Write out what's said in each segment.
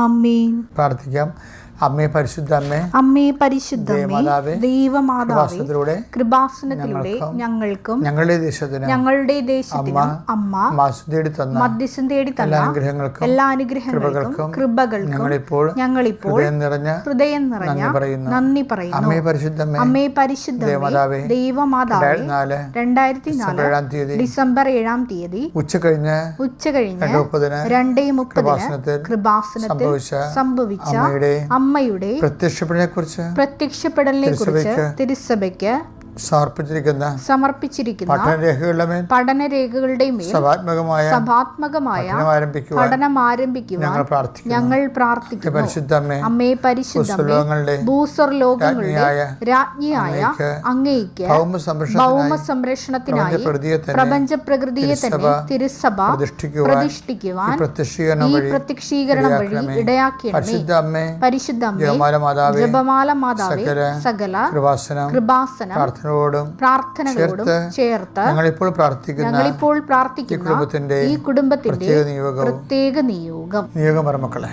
ആമേൻ. പ്രാർത്ഥിക്കാം. അമ്മേ പരിശുദ്ധ അമ്മേ അമ്മേ പരിശുദ്ധ ദേവമാതാവേ, കൃപാസനത്തിലൂടെ ഞങ്ങൾക്കും ഞങ്ങളുടെ ദേശത്തിന് ഞങ്ങളുടെ ദേശത്തിനും അമ്മ തന്ന മധ്യസ്ഥം തേടി എല്ലാ തന്ന അനുഗ്രഹങ്ങൾക്കും എല്ലാ അനുഗ്രഹങ്ങൾക്കും കൃപകൾക്കും ഞങ്ങളിപ്പോൾ ഞങ്ങളിപ്പോൾ ഹൃദയം നിറഞ്ഞ ഹൃദയം നിറഞ്ഞ നന്ദി പറയുന്നു. നന്ദി പറയുന്നു. അമ്മേ പരിശുദ്ധ അമ്മേ പരിശുദ്ധ ദേവമാതാവേ, ദൈവമാതാവേ രണ്ടായിരത്തി നാല് തീയതി ഡിസംബർ ഏഴാം തീയതി ഉച്ച കഴിഞ്ഞ് ഉച്ച കഴിഞ്ഞ് രണ്ട് രണ്ടേ മുപ്പതിന് കൃപാസനത്തിൽ കൃപാസനത്തിൽ സംഭവിച്ച അമ്മയുടെ കുറിച്ച് പ്രത്യക്ഷപ്പെടലിനെ കുറിച്ച് തിരുസഭയ്ക്ക് സമർപ്പിച്ചിരിക്കുന്ന സമർപ്പിച്ചിരിക്കുന്ന പഠനരേഖകളുടെ പഠനരേഖകളുടെ മേൽ സഭാത്മകമായ സഭാത്മകമായ പഠനം ആരംഭിക്കുവാൻ ഞങ്ങൾ പ്രാർത്ഥിക്കുന്നു. ഞങ്ങൾ പ്രാർത്ഥിക്കുന്നു. പരിശുദ്ധ അമ്മേ ഭൂസ്വർ ലോകങ്ങളുടെ രാജ്ഞിയായ അങ്ങേക്ക് ഭൗമ സംരക്ഷണത്തിനായി പ്രപഞ്ച പ്രകൃതിയെ തന്നെ തിരുസഭ പ്രതിഷ്ഠിക്കുവാൻ ഈ പ്രത്യക്ഷീകരണം വഴി ഇടയാക്കിയ പരിശുദ്ധ ജപമാല മാതാവേ സകല കൃപാസനം പ്രാർത്ഥനയോടും പ്രാർത്ഥനകളോടും ചേർത്ത് ഞങ്ങളിപ്പോൾ പ്രാർത്ഥിക്കുന്ന ഞങ്ങളിപ്പോൾ പ്രാർത്ഥിക്കുന്ന ഈ കുടുംബത്തിന്റെ പ്രത്യേക നിയോഗം പ്രത്യേക നിയോഗം. നിയോഗം മക്കളെ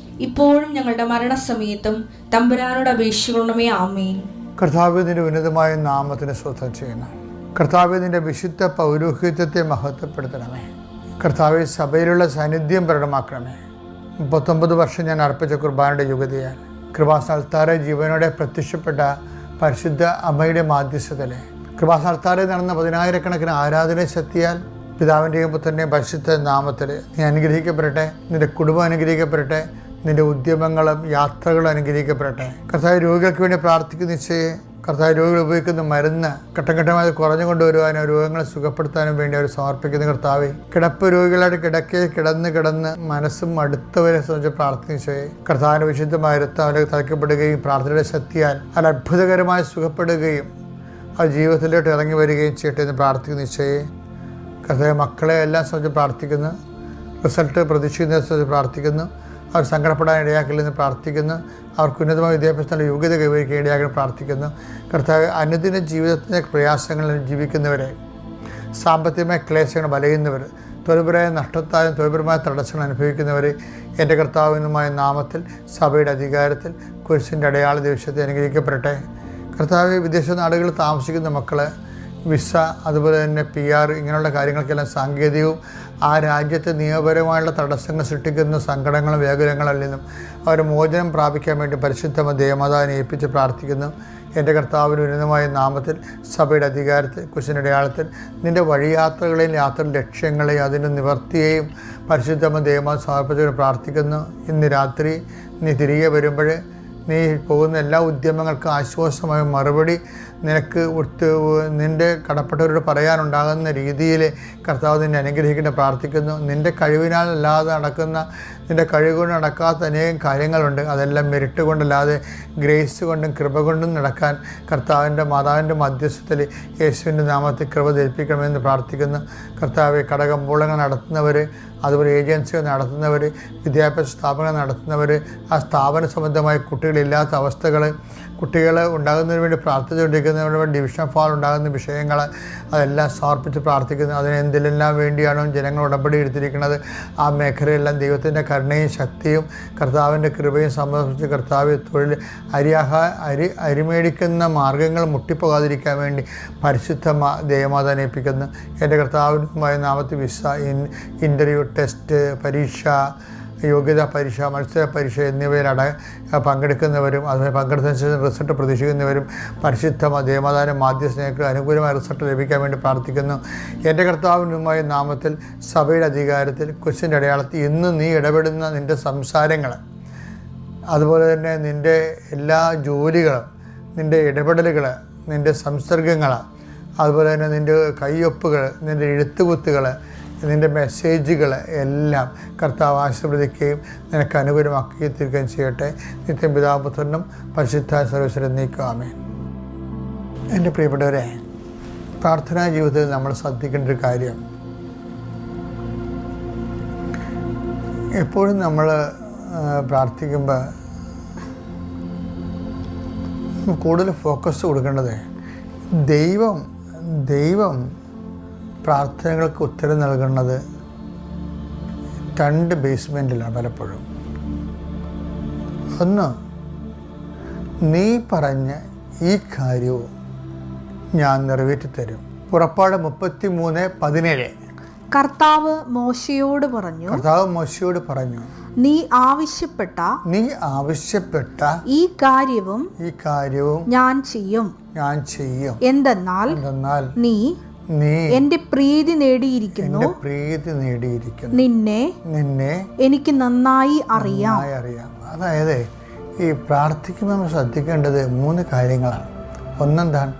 ഇപ്പോഴും ഞങ്ങളുടെ മരണസമയത്തും തമ്പുരാനോട് അപേക്ഷിക്കണമേ ആമേൻ. കർത്താവിന്റെ ഉന്നതമായ നാമത്തിന് സ്വസ്ഥം ചെയ്യുന്നു. കർത്താവിന്റെ വിശുദ്ധ പൗരോഹിത്യത്തെ മഹത്വപ്പെടുത്തണമേ. കർത്താവ് സഭയിലുള്ള സാന്നിധ്യം പ്രകടമാക്കണമേ. മുപ്പത്തൊമ്പത് വർഷം ഞാൻ അർപ്പിച്ച കുർബാനയുടെ യുഗതിയാൽ കൃപാസാൽത്താരെ ജീവനോടെ പ്രത്യക്ഷപ്പെട്ട പരിശുദ്ധ അമ്മയുടെ മാധ്യസ്ഥതയിലെ കൃപാസാൽത്താരെ നടന്ന പതിനായിരക്കണക്കിന് ആരാധന ശക്തിയാൽ പിതാവിന്റെയും പുത്രന്റെയും പരിശുദ്ധ നാമത്തിൽ നീ അനുഗ്രഹിക്കപ്പെടട്ടെ നിന്റെ കുടുംബം അനുഗ്രഹിക്കപ്പെടട്ടെ നിന്റെ ഉദ്യമങ്ങളും യാത്രകളും അനുഗ്രഹിക്കപ്പെടട്ടെ. കർത്താവ് രോഗികൾക്ക് വേണ്ടി പ്രാർത്ഥിക്കുന്ന നിശ്ചയെ കർത്താവ് രോഗികൾ ഉപയോഗിക്കുന്ന മരുന്ന് ഘട്ടം ഘട്ടമായി കുറഞ്ഞു കൊണ്ടുവരുവാനും രോഗങ്ങളെ സുഖപ്പെടുത്താനും വേണ്ടി അവർ സമർപ്പിക്കുന്ന കർത്താവെ കിടപ്പ് രോഗികളായിട്ട് കിടക്കയിൽ കിടന്ന് കിടന്ന് മനസ്സും അടുത്തവരെ സംബന്ധിച്ച് പ്രാർത്ഥിച്ചേ കർത്താവിന് വിശുദ്ധമായ രക്തം അവരെ തളയ്ക്കപ്പെടുകയും പ്രാർത്ഥനയുടെ ശക്തിയാൽ അത് അത്ഭുതകരമായി സുഖപ്പെടുകയും ആ ജീവിതത്തിലോട്ട് ഇറങ്ങി വരികയും ചെയ്യട്ടെ എന്ന് പ്രാർത്ഥിക്കുന്ന നിശ്ചയെ കർത്താവ് മക്കളെ എല്ലാം സംബന്ധിച്ച് പ്രാർത്ഥിക്കുന്നു. റിസൾട്ട് പ്രതീക്ഷിക്കുന്നതിനെ സംബന്ധിച്ച് പ്രാർത്ഥിക്കുന്നു. അവർ സങ്കടപ്പെടാൻ ഇടയാക്കില്ലെന്ന് പ്രാർത്ഥിക്കുന്നു. അവർക്ക് ഉന്നതമായ വിദ്യാഭ്യാസത്തിന്റെ യോഗ്യത കൈവരിക്കാൻ ഇടയാക്കാൻ പ്രാർത്ഥിക്കുന്നു. കർത്താവ് അനുദിന ജീവിതത്തിന്റെ പ്രയാസങ്ങളിൽ ജീവിക്കുന്നവരെ സാമ്പത്തികമായ ക്ലേശങ്ങൾ വലയുന്നവർ തൊഴിൽപരമായ നഷ്ടത്താലും തൊഴിൽപരമായ തടസ്സങ്ങൾ അനുഭവിക്കുന്നവർ എന്റെ കർത്താവിനുമായ നാമത്തിൽ സഭയുടെ അധികാരത്തിൽ കുരിശിന്റെ അടയാള ദിവസത്തെ അനുഗ്രഹിക്കപ്പെടട്ടെ. കർത്താവ് വിദേശ നാടുകളിൽ താമസിക്കുന്ന മക്കളെ വിസ അതുപോലെ തന്നെ പി ആർ ഇങ്ങനെയുള്ള കാര്യങ്ങൾക്കെല്ലാം സാങ്കേതികവും ആ രാജ്യത്ത് നിയമപരമായുള്ള തടസ്സങ്ങൾ സൃഷ്ടിക്കുന്ന സങ്കടങ്ങളും വ്യാകുലങ്ങളിൽ നിന്നും അവർ മോചനം പ്രാപിക്കാൻ വേണ്ടി പരിശുദ്ധമ ദേവമാതാവിനെ ഏൽപ്പിച്ച് പ്രാർത്ഥിക്കുന്നു. എന്റെ കർത്താവിന് ഉന്നതമായ നാമത്തിൽ സഭയുടെ അധികാരത്തിൽ കുശിനടയാളത്തിൽ നിന്റെ വഴിയാത്രകളെയും യാത്ര ലക്ഷ്യങ്ങളെയും അതിന്റെ നിവർത്തിയെയും പരിശുദ്ധമ ദേവമാ സമർപ്പിച്ചുകൊണ്ട് പ്രാർത്ഥിക്കുന്നു. ഇന്ന് രാത്രി നീ തിരികെ വരുമ്പോൾ നീ പോകുന്ന എല്ലാ ഉദ്യമങ്ങൾക്കും ആശ്വാസമായ മറുപടി നിനക്ക് നിന്റെ കടപ്പെട്ടവരോട് പറയാനുണ്ടാകുന്ന രീതിയിൽ കർത്താവ് നിന്നെ അനുഗ്രഹിക്കേണ്ട പ്രാർത്ഥിക്കുന്നു. നിന്റെ കഴിവിനാൽ അല്ലാതെ നടക്കുന്ന നിന്റെ കഴിവുകൊണ്ട് നടക്കാത്ത അനേകം കാര്യങ്ങളുണ്ട്. അതെല്ലാം മെരിട്ട് കൊണ്ടല്ലാതെ ഗ്രേസ് കൊണ്ടും കൃപ കൊണ്ടും നടക്കാൻ കർത്താവിന്റെ മാതാവിന്റെ മധ്യസ്ഥത്തിൽ യേശുവിന്റെ നാമത്തിൽ കൃപ ധരിപ്പിക്കണമെന്ന് പ്രാർത്ഥിക്കുന്നു. കർത്താവ് കടകമ്പോളങ്ങൾ നടത്തുന്നവർ അതുപോലെ ഏജൻസികൾ നടത്തുന്നവർ വിദ്യാഭ്യാസ സ്ഥാപനങ്ങൾ നടത്തുന്നവർ ആ സ്ഥാപന സംബന്ധമായ കുട്ടികളില്ലാത്ത അവസ്ഥകൾ കുട്ടികൾ ഉണ്ടാകുന്നതിന് വേണ്ടി പ്രാർത്ഥിച്ചുകൊണ്ടിരിക്കുന്ന ഡിവിഷൻ ഫാൾ ഉണ്ടാകുന്ന വിഷയങ്ങൾ അതെല്ലാം സമർപ്പിച്ച് പ്രാർത്ഥിക്കുന്നു. അതിന് എന്തിലെല്ലാം വേണ്ടിയാണോ ജനങ്ങൾ ഉടമ്പടി എടുത്തിരിക്കുന്നത്? ആ മേഖലയെല്ലാം ദൈവത്തിന്റെ കരുണയും ശക്തിയും കർത്താവിന്റെ കൃപയും സമർപ്പിച്ച് കർത്താവ് തൊഴിൽ അരിയാഹ അരി അരിമേടിക്കുന്ന മാർഗങ്ങൾ മുട്ടിപ്പോകാതിരിക്കാൻ വേണ്ടി പരിശുദ്ധ ദൈവമാത അനേപ്പിക്കുന്നു എന്റെ കർത്താവിനുമായ നാമത്തിൽ വിസ ഇൻ ഇന്റർവ്യൂ ടെസ്റ്റ് പരീക്ഷ യോഗ്യതാ പരീക്ഷ മത്സര പരീക്ഷ എന്നിവയിൽ അട പങ്കെടുക്കുന്നവരും അതുപോലെ പങ്കെടുത്തതിന് ശേഷം റിസൾട്ട് പ്രതീക്ഷിക്കുന്നവരും പരിശുദ്ധ ദേവമാതാനം മാധ്യസ്ഥനേക്ക് അനുകൂലമായ റിസൾട്ട് ലഭിക്കാൻ വേണ്ടി പ്രാർത്ഥിക്കുന്നു. എന്റെ കർത്താവിനുമായ നാമത്തിൽ സഭയുടെ അധികാരത്തിൽ കൊച്ചിന്റെ അടയാളത്തിൽ ഇന്ന് നീ ഇടപെടുന്ന നിന്റെ സംസാരങ്ങൾ അതുപോലെ തന്നെ നിന്റെ എല്ലാ ജോലികളും നിന്റെ ഇടപെടലുകൾ നിന്റെ സംസർഗങ്ങൾ അതുപോലെ തന്നെ നിന്റെ കയ്യൊപ്പുകൾ നിന്റെ എഴുത്തുകുത്തുകൾ നിന്റെ മെസ്സേജുകൾ എല്ലാം കർത്താവ് ആശീർവദിക്കുകയും നിനക്ക് അനുകൂലമാക്കി തീർക്കുകയും ചെയ്യട്ടെ. നിത്യം പിതാപുത്രനും പരിശുദ്ധ സർവീശ്വരൻ നീക്കാമേ എന്റെ പ്രിയപ്പെട്ടവരെ പ്രാർത്ഥനാ ജീവിതത്തിൽ നമ്മൾ ശ്രദ്ധിക്കേണ്ട ഒരു കാര്യം. എപ്പോഴും നമ്മൾ പ്രാർത്ഥിക്കുമ്പോൾ കൂടുതൽ ഫോക്കസ് കൊടുക്കേണ്ടത് ദൈവം ദൈവം പ്രാർത്ഥനകൾക്ക് ഉത്തരം നൽകുന്നത് രണ്ട് ബേസ്മെന്റിലാണ് പലപ്പോഴും. ഒന്ന് നീ പറഞ്ഞ ഈ കാര്യവും ഞാൻ നിറവേറ്റിത്തരും. പുറപ്പാട് മുപ്പത്തി മൂന്ന് പതിനേഴ്. കർത്താവ് മോശയോട് പറഞ്ഞു കർത്താവ് മോശയോട് പറഞ്ഞു നീ ആവശ്യപ്പെട്ട നീ ആവശ്യപ്പെട്ട ഈ കാര്യവും ഈ കാര്യവും ഞാൻ ചെയ്യും. ഞാൻ ചെയ്യും. എന്തെന്നാൽ എന്തെന്നാൽ നീ നീ എന്റെ പ്രീതി നേടിയിരിക്കുന്നു. പ്രീതി നേടിയിരിക്കുന്നു. നിന്നെ നിന്നെ എനിക്ക് നന്നായി അറിയാം. അറിയാം. അതായത് ഈ പ്രാർത്ഥിക്കുമ്പോൾ നമ്മൾ ശ്രദ്ധിക്കേണ്ടത് മൂന്ന് കാര്യങ്ങളാണ്. ഒന്നെന്താണ്?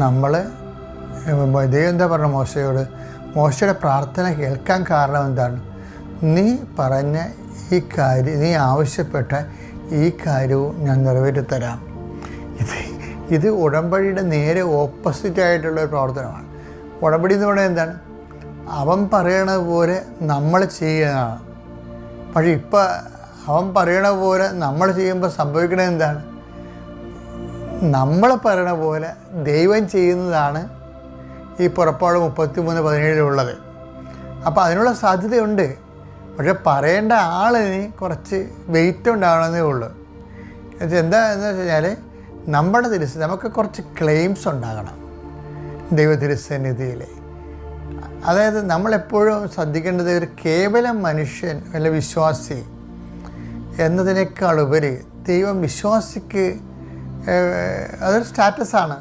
നമ്മൾ ദൈവം എന്താ പറഞ്ഞ മോശയോട്? മോശയുടെ പ്രാർത്ഥന കേൾക്കാൻ കാരണം എന്താണ്? നീ പറഞ്ഞ ഈ കാര്യം നീ ആവശ്യപ്പെട്ട ഈ കാര്യവും ഞാൻ നിറവേറ്റി തരാം ഇത് ഇത് ഉടമ്പടിയുടെ നേരെ ഓപ്പോസിറ്റ് ആയിട്ടുള്ള ഒരു പ്രവർത്തനമാണ്. ഉടമ്പടി എന്ന് പറയുന്നത് എന്താണ്? അവൻ പറയണ പോലെ നമ്മൾ ചെയ്യുന്നതാണ്. പക്ഷെ ഇപ്പം അവൻ പറയണ പോലെ നമ്മൾ ചെയ്യുമ്പോൾ സംഭവിക്കണത് എന്താണ്? നമ്മൾ പറയണ പോലെ ദൈവം ചെയ്യുന്നതാണ് ഈ പുറപ്പാട് മുപ്പത്തി മൂന്ന് പതിനേഴിലുള്ളത് അപ്പോൾ അതിനുള്ള സാധ്യതയുണ്ട്. പക്ഷെ പറയേണ്ട ആളിന് കുറച്ച് വെയിറ്റ് ഉണ്ടാവണമെന്നേ ഉള്ളൂ. എന്താ എന്ന് വെച്ച് കഴിഞ്ഞാൽ നമ്മുടെ തിരിച്ച് നമുക്ക് കുറച്ച് ക്ലെയിംസ് ഉണ്ടാകണം. ദൈവ തിരുസന്നിധിയിൽ അതായത് നമ്മളെപ്പോഴും ശ്രദ്ധിക്കേണ്ടത് ഒരു കേവലം മനുഷ്യൻ അല്ല വിശ്വാസി എന്നതിനേക്കാൾ ഉപരി ദൈവം വിശ്വാസിക്ക് അതൊരു സ്റ്റാറ്റസാണ്.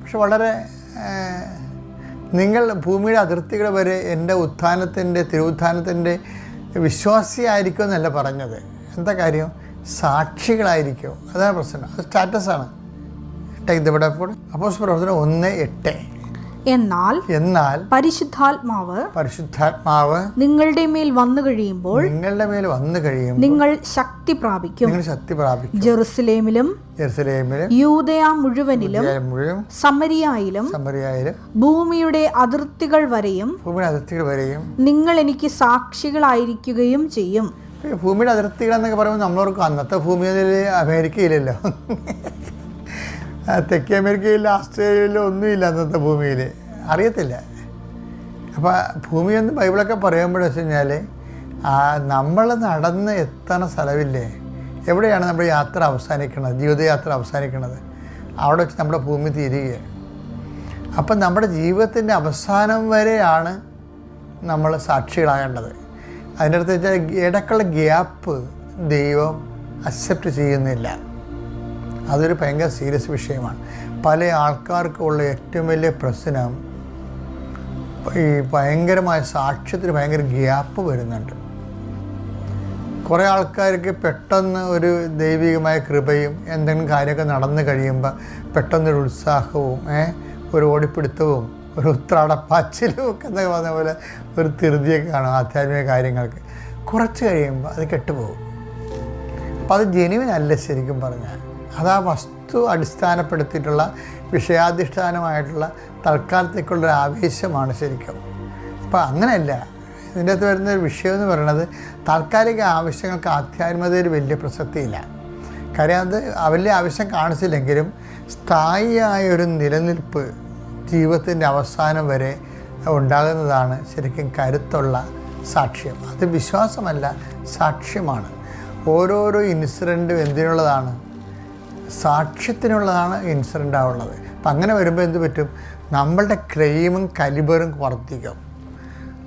പക്ഷെ വളരെ നിങ്ങൾ ഭൂമിയുടെ അതിർത്തികൾ വരെ എന്റെ ഉത്ഥാനത്തിന്റെ തിരുവുത്ഥാനത്തിന്റെ വിശ്വാസിയായിരിക്കും എന്നല്ല പറഞ്ഞത്. എന്താ കാര്യം? സാക്ഷികളായിരിക്കും. അതാണ് പ്രശ്നം. അത് സ്റ്റാറ്റസാണ്. ടേക്ക് ദ ബെഡ് അപ്പോൾ പ്രവർത്തനം ഒന്ന് എട്ട്. എന്നാൽ എന്നാൽ പരിശുദ്ധാത്മാവ് പരിശുദ്ധാത്മാവ് നിങ്ങളുടെ മേൽ വന്നു കഴിയുമ്പോൾ നിങ്ങളുടെ മേൽ വന്നു കഴിയും നിങ്ങൾ ശക്തി പ്രാപിക്കും. നിങ്ങൾ ശക്തി പ്രാപിക്കും. ജെറുസലേമിലും ജെറുസലേമിലും യൂതയ മുഴുവനിലും സമരിയായിലും സമരിയായിലും ഭൂമിയുടെ അതിർത്തികൾ വരെയും ഭൂമിയുടെ അതിർത്തികൾ വരെയും നിങ്ങൾ എനിക്ക് സാക്ഷികളായിരിക്കുകയും ചെയ്യും. ഭൂമിയുടെ അതിർത്തികൾ എന്നൊക്കെ പറയുമ്പോൾ നമ്മളോർക്ക് അന്നത്തെ ഭൂമിയിൽ അമേരിക്കയിലല്ലോ തെക്കേ അമേരിക്കയിൽ ആസ്ട്രേലിയയിലോ ഒന്നുമില്ല അന്നത്തെ ഭൂമിയിൽ അറിയത്തില്ല. അപ്പോൾ ഭൂമിയൊന്ന് ബൈബിളൊക്കെ പറയുമ്പോഴെന്ന് വെച്ച് കഴിഞ്ഞാൽ നമ്മൾ നടന്ന് എത്തണ സ്ഥലമില്ലേ എവിടെയാണ് നമ്മുടെ യാത്ര അവസാനിക്കുന്നത് ജീവിതയാത്ര അവസാനിക്കുന്നത് അവിടെ വെച്ച് നമ്മുടെ ഭൂമി തീരുക അപ്പം നമ്മുടെ ജീവിതത്തിന്റെ അവസാനം വരെയാണ് നമ്മൾ സാക്ഷികളാകേണ്ടത്. അതിന്റെ അടുത്ത് വെച്ചാൽ ഇടയ്ക്കുള്ള ഗ്യാപ്പ് ദൈവം അക്സെപ്റ്റ് ചെയ്യുന്നില്ല. അതൊരു ഭയങ്കര സീരിയസ് വിഷയമാണ്. പല ആൾക്കാർക്കുള്ള ഏറ്റവും വലിയ പ്രശ്നം ഈ ഭയങ്കരമായ സാക്ഷ്യത്തിന് ഭയങ്കര ഗ്യാപ്പ് വരുന്നുണ്ട്. കുറേ ആൾക്കാർക്ക് പെട്ടെന്ന് ഒരു ദൈവികമായ കൃപയും എന്തെങ്കിലും കാര്യമൊക്കെ നടന്നു കഴിയുമ്പോൾ പെട്ടെന്നൊരു ഉത്സാഹവും ഒരു ഓടിപ്പിടുത്തവും ഒരു ഉത്രാടപ്പാച്ചിലും ഒക്കെ എന്നൊക്കെ പറഞ്ഞ പോലെ ഒരു തിരുതിയൊക്കെ കാണും ആധ്യാത്മിക കാര്യങ്ങൾക്ക്. കുറച്ച് കഴിയുമ്പോൾ അത് കെട്ടുപോകും. അപ്പോൾ അത് ജനുവിനല്ല ശരിക്കും പറഞ്ഞാൽ. അത് ആ വസ്തു അടിസ്ഥാനപ്പെടുത്തിയിട്ടുള്ള വിഷയാധിഷ്ഠാനമായിട്ടുള്ള തൽക്കാലത്തേക്കുള്ളൊരു ആവേശമാണ് ശരിക്കും. അപ്പോൾ അങ്ങനെയല്ല. ഇതിന്റെ അകത്ത് വരുന്ന ഒരു വിഷയം എന്ന് പറയുന്നത് താൽക്കാലിക ആവശ്യങ്ങൾക്ക് ആധ്യാത്മികതയിൽ വലിയ പ്രസക്തിയില്ല. കാര്യം അത് വലിയ ആവശ്യം കാണിച്ചില്ലെങ്കിലും സ്ഥായിയായ ഒരു നിലനിൽപ്പ് ജീവിതത്തിന്റെ അവസാനം വരെ ഉണ്ടാകുന്നതാണ് ശരിക്കും കരുത്തുള്ള സാക്ഷ്യം. അത് വിശ്വാസമല്ല സാക്ഷ്യമാണ്. ഓരോരോ ഇൻസിഡന്റും എന്തിനുള്ളതാണ്? സാക്ഷ്യത്തിനുള്ളതാണ് ഇൻസിഡന്റ് ആവുള്ളത്. അപ്പം അങ്ങനെ വരുമ്പോൾ എന്ത് പറ്റും? നമ്മളുടെ ക്ലെയിമും കലിബറും വർദ്ധിക്കും.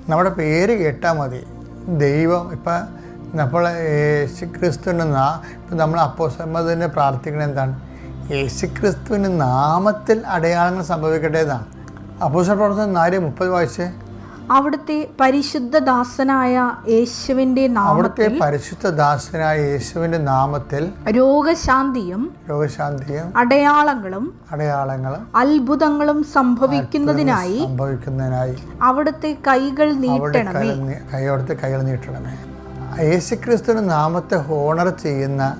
നമ്മുടെ പേര് കേട്ടാൽ മതി. ദൈവം ഇപ്പം നമ്മൾ യേശുക്രിസ്തുവിന്റെ നാ ഇപ്പം നമ്മൾ അപ്പോസമ്മതിനെ പ്രാർത്ഥിക്കുന്നത് എന്താണ്? യേശുക്രിസ്തുവിന്റെ നാമത്തിൽ അടയാളങ്ങൾ സംഭവിക്കട്ടെ എന്നാണ് അപ്പോസ പ്രവർത്തനം നാല് മുപ്പത് വായിച്ചേ? അവിടുത്തെ പരിശുദ്ധ ദാസനായ യേശുവിന്റെ അവിടുത്തെ നാമത്തിൽ പരിശുദ്ധ ദാസനായ യേശുവിന്റെ നാമത്തിൽ രോഗശാന്തിയും രോഗശാന്തിയും അടയാളങ്ങളും അടയാളങ്ങളും അത്ഭുതങ്ങളും സംഭവിക്കുന്നതിനായി സംഭവിക്കുന്നതിനായി അവിടുത്തെ കൈകൾ അവിടെ നീട്ടണമേ. കൈയോടത്ത് കൈകൾ നീട്ടണമേ. യേശുക്രിസ്തുവിന്റെ നാമത്തെ ഹോണർ ചെയ്യുന്ന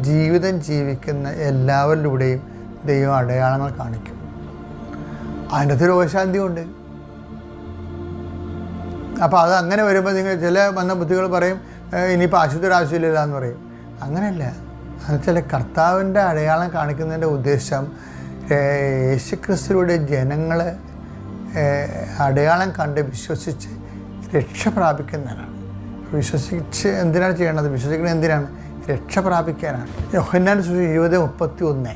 ജീവിതം ജീവിക്കുന്ന എല്ലാവരിലൂടെയും ദൈവം അടയാളങ്ങൾ കാണിക്കും. അതിനകത്ത് രോഗശാന്തി ഉണ്ട് അപ്പോൾ അത് അങ്ങനെ വരുമ്പോൾ നിങ്ങൾ ചില വന്ന ബുദ്ധികൾ പറയും "ഏഹ് ഇനിയിപ്പോൾ ആശുപത്രി ആവശ്യമില്ല എന്ന് പറയും. അങ്ങനെയല്ല. എന്നുവെച്ചാൽ ചില കർത്താവിന്റെ അടയാളം കാണിക്കുന്നതിന്റെ ഉദ്ദേശം യേശുക്രിസ്തുവിടെ ജനങ്ങൾ അടയാളം കണ്ട് വിശ്വസിച്ച് രക്ഷ പ്രാപിക്കുന്നതിനാണ് വിശ്വസിച്ച് എന്തിനാണ് ചെയ്യേണ്ടത്? വിശ്വസിക്കുന്നത് എന്തിനാണ്? രക്ഷ പ്രാപിക്കാനാണ്. യോഹന്നാൻ ഇരുപത് മുപ്പത്തി ഒന്ന്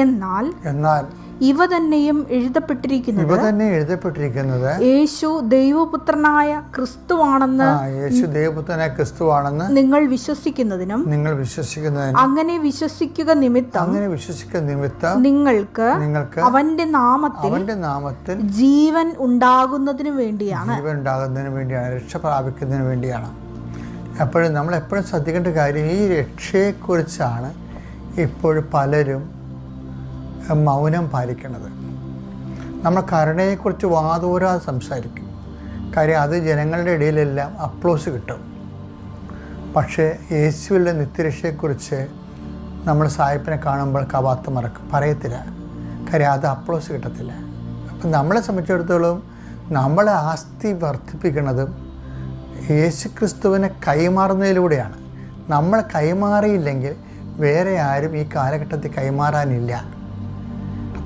എന്നാൽ എന്നാൽ ഇവ തന്നെയും എഴുതപ്പെട്ടിരിക്കുന്നത് ഇവ തന്നെ എഴുതപ്പെട്ടിരിക്കുന്നത് യേശു ദൈവപുത്രനായ ക്രിസ്തുവാണെന്ന് യേശു ദൈവപുത്രനായ ക്രിസ്തുവാണെന്ന് നിങ്ങൾ വിശ്വസിക്കുന്നതിനും നിങ്ങൾ വിശ്വസിക്കുന്നതിനും അങ്ങനെ വിശ്വസിക്കുക നിമിത്തം അങ്ങനെ വിശ്വസിക്കുക നിമിത്തം നിങ്ങൾക്ക് നിങ്ങൾക്ക് അവന്റെ നാമത്തിൽ അവന്റെ നാമത്തിൽ ജീവൻ ഉണ്ടാകുന്നതിനു വേണ്ടിയാണ്. ജീവൻ ഉണ്ടാകുന്നതിന് വേണ്ടിയാണ് രക്ഷ പ്രാപിക്കുന്നതിന് വേണ്ടിയാണ്. അപ്പോഴും നമ്മൾ എപ്പോഴും ശ്രദ്ധിക്കേണ്ട കാര്യം ഈ രക്ഷയെക്കുറിച്ചാണ്. ഇപ്പോഴും പലരും മൗനം പാലിക്കുന്നത് നമ്മൾ കരുണയെക്കുറിച്ച് വാതൂരാതെ സംസാരിക്കും. കാര്യം അത് ജനങ്ങളുടെ ഇടയിലെല്ലാം അപ്ലോസ് കിട്ടും. പക്ഷേ യേശുവിന്റെ നിത്യരക്ഷയെക്കുറിച്ച് നമ്മൾ സായിപ്പിനെ കാണുമ്പോൾ കവാത്ത് മറക്കും. പറയത്തില്ല. കാര്യം അത് അപ്ലോസ് കിട്ടത്തില്ല. അപ്പം നമ്മളെ സംബന്ധിച്ചിടത്തോളം നമ്മളെ ആസ്തി വർദ്ധിപ്പിക്കുന്നതും യേശുക്രിസ്തുവിനെ കൈമാറുന്നതിലൂടെയാണ്. നമ്മൾ കൈമാറിയില്ലെങ്കിൽ വേറെ ആരും ഈ കാലഘട്ടത്തിൽ കൈമാറാനില്ല.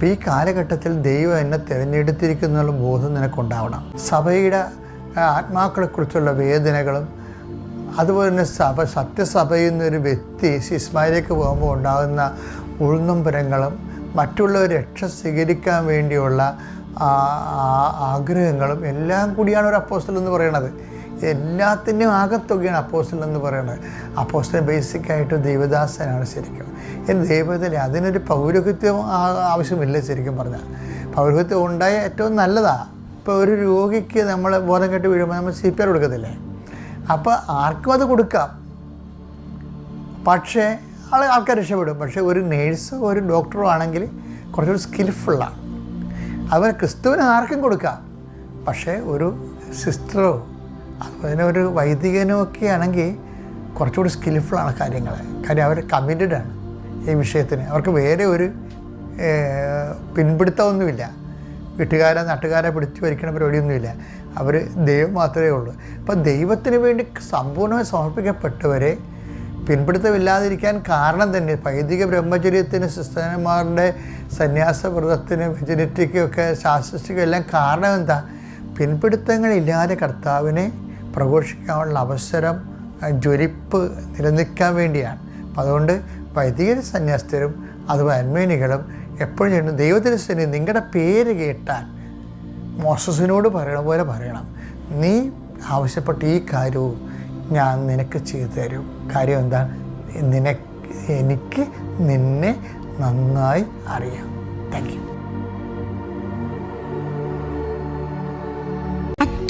അപ്പോൾ ഈ കാലഘട്ടത്തിൽ ദൈവം എന്നെ തിരഞ്ഞെടുത്തിരിക്കുന്നുള്ള ബോധം നിനക്കുണ്ടാവണം. സഭയുടെ ആത്മാക്കളെ ആത്മാക്കളെക്കുറിച്ചുള്ള വേദനകളും അതുപോലെ തന്നെ സഭ സത്യസഭയിൽ നിന്നൊരു വ്യക്തി സിസ്മയിലേക്ക് പോകുമ്പോൾ ഉണ്ടാകുന്ന ഉഴുന്നുംപുരങ്ങളും മറ്റുള്ളവർ രക്ഷ സ്വീകരിക്കാൻ വേണ്ടിയുള്ള ആഗ്രഹങ്ങളും എല്ലാം കൂടിയാണ് ഒരു അപ്പോസ്റ്റൽ എന്ന് പറയുന്നത് എല്ലാത്തിന്റെയും ആകത്തുകയാണ് അപ്പോസ്റ്റൽ എന്ന് പറയുന്നത്. അപ്പോസ്റ്റൽ ബേസിക്കായിട്ട് ദൈവദാസനാണ് ശരിക്കും. ഈ ദൈവത്തിൽ അതിനൊരു പൗരോഹിത്യം ആവശ്യമില്ല ശരിക്കും പറഞ്ഞാൽ. പൗരോഹിത്യം ഉണ്ടായ ഏറ്റവും നല്ലതാണ് ഇപ്പോൾ ഒരു രോഗിക്ക് നമ്മൾ ബോധം കെട്ട് വീഴുമ്പോൾ നമ്മൾ സി പി ആർ കൊടുക്കത്തില്ലേ? അപ്പോൾ ആർക്കും അത് കൊടുക്കാം. പക്ഷേ ആൾ ആൾക്കാർ രക്ഷപ്പെടും. പക്ഷേ ഒരു നേഴ്സോ ഒരു ഡോക്ടറോ ആണെങ്കിൽ കുറച്ചുകൂടി സ്കിൽഫുള്ളാണ് അവർ ക്രിസ്തുവിന് ആർക്കും കൊടുക്കാം. പക്ഷേ ഒരു സിസ്റ്ററോ അതുപോലെ ഒരു വൈദികനൊക്കെ ആണെങ്കിൽ കുറച്ചുകൂടി സ്കിൽഫുള്ളാണ് കാര്യങ്ങൾ കാര്യം അവർ കമ്മിറ്റഡ് ആണ് ഈ വിഷയത്തിന്. അവർക്ക് വേറെ ഒരു പിൻപിടുത്തമൊന്നുമില്ല. വീട്ടുകാരെ നാട്ടുകാരെ പിടിച്ചു വരിക്കണ പരിപാടിയൊന്നുമില്ല. അവർ ദൈവം മാത്രമേ ഉള്ളൂ. അപ്പം ദൈവത്തിന് വേണ്ടി സമ്പൂർണമായി സമർപ്പിക്കപ്പെട്ടവരെ പിൻപിടുത്തമില്ലാതിരിക്കാൻ കാരണം തന്നെ വൈദിക ബ്രഹ്മചര്യത്തിന് സിസ്റ്റന്മാരുടെ സന്യാസ വ്രതത്തിന് ഒക്കെ ശാസ്ത്രത്തിക്കും എല്ലാം കാരണം എന്താ? പിൻപിടുത്തങ്ങളില്ലാതെ കർത്താവിനെ പ്രഘോഷിക്കാനുള്ള അവസരം ജ്വലിപ്പ് നിലനിൽക്കാൻ വേണ്ടിയാണ്. അതുകൊണ്ട് വൈദിക സന്യാസ്ഥരും അതുപോലെ അന്മേനികളും എപ്പോഴും ചെയ്യണം ദൈവത്തിന് സന്നി നിങ്ങളുടെ പേര് കേട്ടാൽ മോസസിനോട് പറയണ പോലെ പറയണം. നീ ആവശ്യപ്പെട്ട ഈ കാര്യവും ഞാൻ നിനക്ക് ചെയ്തു തരും. കാര്യം എന്താണ്? നിനക്ക് എനിക്ക് നിന്നെ നന്നായി അറിയാം. Thank you.